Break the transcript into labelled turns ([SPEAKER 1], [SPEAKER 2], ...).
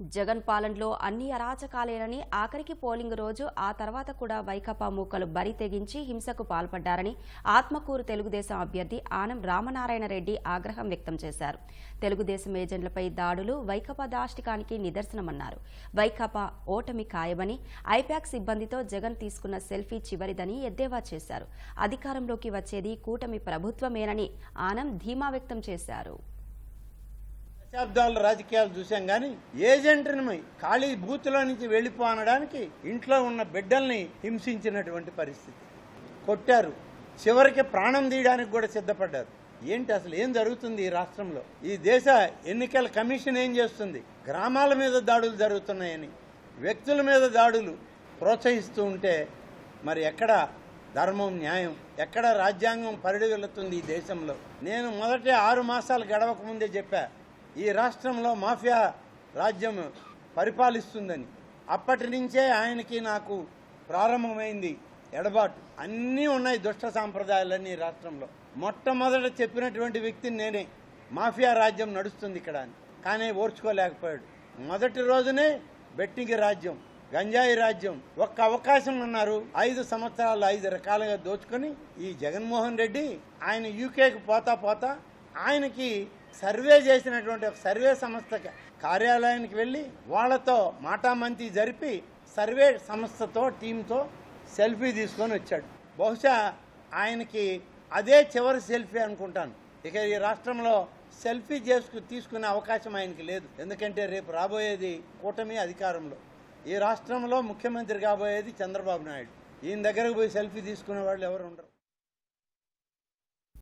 [SPEAKER 1] జగన్ పాలనలో అన్ని అరాచకాలేనని ఆఖరికి పోలింగ్ రోజు ఆ తర్వాత కూడా వైకాపా మూకలు బరి తెగించి హింసకు పాల్పడ్డారని ఆత్మకూరు తెలుగుదేశం అభ్యర్థి ఆనం రామనారాయణ రెడ్డి ఆగ్రహం వ్యక్తం చేశారు. తెలుగుదేశం ఏజెంట్లపై దాడులు వైకాపా దాష్టికానికి నిదర్శనమన్నారు. వైకాపా ఓటమి ఖాయమని ఐపాక్ సిబ్బందితో జగన్ తీసుకున్న సెల్ఫీ చివరిదని ఎద్దేవా చేశారు. అధికారంలోకి వచ్చేది కూటమి ప్రభుత్వమేనని ఆనం ధీమా వ్యక్తం చేశారు.
[SPEAKER 2] దశాబ్దాల రాజకీయాలు చూసాం కానీ ఏజెంట్ని ఖాళీ బూత్లో నుంచి వెళ్ళిపోనడానికి ఇంట్లో ఉన్న బిడ్డల్ని హింసించినటువంటి పరిస్థితి. కొట్టారు. చివరికి ప్రాణం తీయడానికి కూడా సిద్ధపడ్డారు. ఏంటి అసలు ఏం జరుగుతుంది ఈ రాష్ట్రంలో? ఈ దేశ ఎన్నికల కమిషన్ ఏం చేస్తుంది? గ్రామాల మీద దాడులు జరుగుతున్నాయని వ్యక్తుల మీద దాడులు ప్రోత్సహిస్తూ ఉంటే మరి ఎక్కడ ధర్మం న్యాయం ఎక్కడ రాజ్యాంగం పరిడి వెళుతుంది ఈ దేశంలో? నేను మొదటి ఆరు మాసాలు గడవక ముందే చెప్పా ఈ రాష్ట్రంలో మాఫియా రాజ్యం పరిపాలిస్తుందని. అప్పటి నుంచే ఆయనకి నాకు ప్రారంభమైంది ఎడబాటు. అన్నీ ఉన్నాయి దుష్ట సాంప్రదాయాలన్నీ ఈ రాష్ట్రంలో. మొట్టమొదట చెప్పినటువంటి వ్యక్తిని నేనే. మాఫియా రాజ్యం నడుస్తుంది ఇక్కడ అని. కానీ ఓర్చుకోలేకపోయాడు. మొదటి రోజునే బెట్టింగ్ రాజ్యం గంజాయి రాజ్యం. ఒక్క అవకాశం అన్నారు ఐదు సంవత్సరాలు ఐదు రకాలుగా దోచుకొని ఈ జగన్మోహన్ రెడ్డి ఆయన యూకేకి పోతా పోతా ఆయనకి సర్వే చేసినటువంటి ఒక సర్వే సంస్థ కార్యాలయానికి వెళ్ళి వాళ్ళతో మాటామంతి జరిపి సర్వే సంస్థతో టీంతో సెల్ఫీ తీసుకొని వచ్చాడు. బహుశా ఆయనకి అదే చివరి సెల్ఫీ అనుకుంటాను. ఇక ఈ రాష్ట్రంలో సెల్ఫీ చేసుకు తీసుకునే అవకాశం ఆయనకి లేదు. ఎందుకంటే రేపు రాబోయేది కూటమి అధికారంలో. ఈ రాష్ట్రంలో ముఖ్యమంత్రి కాబోయేది చంద్రబాబు నాయుడు. ఈయన దగ్గరకు పోయి సెల్ఫీ తీసుకునే వాళ్ళు ఎవరు ఉండరు.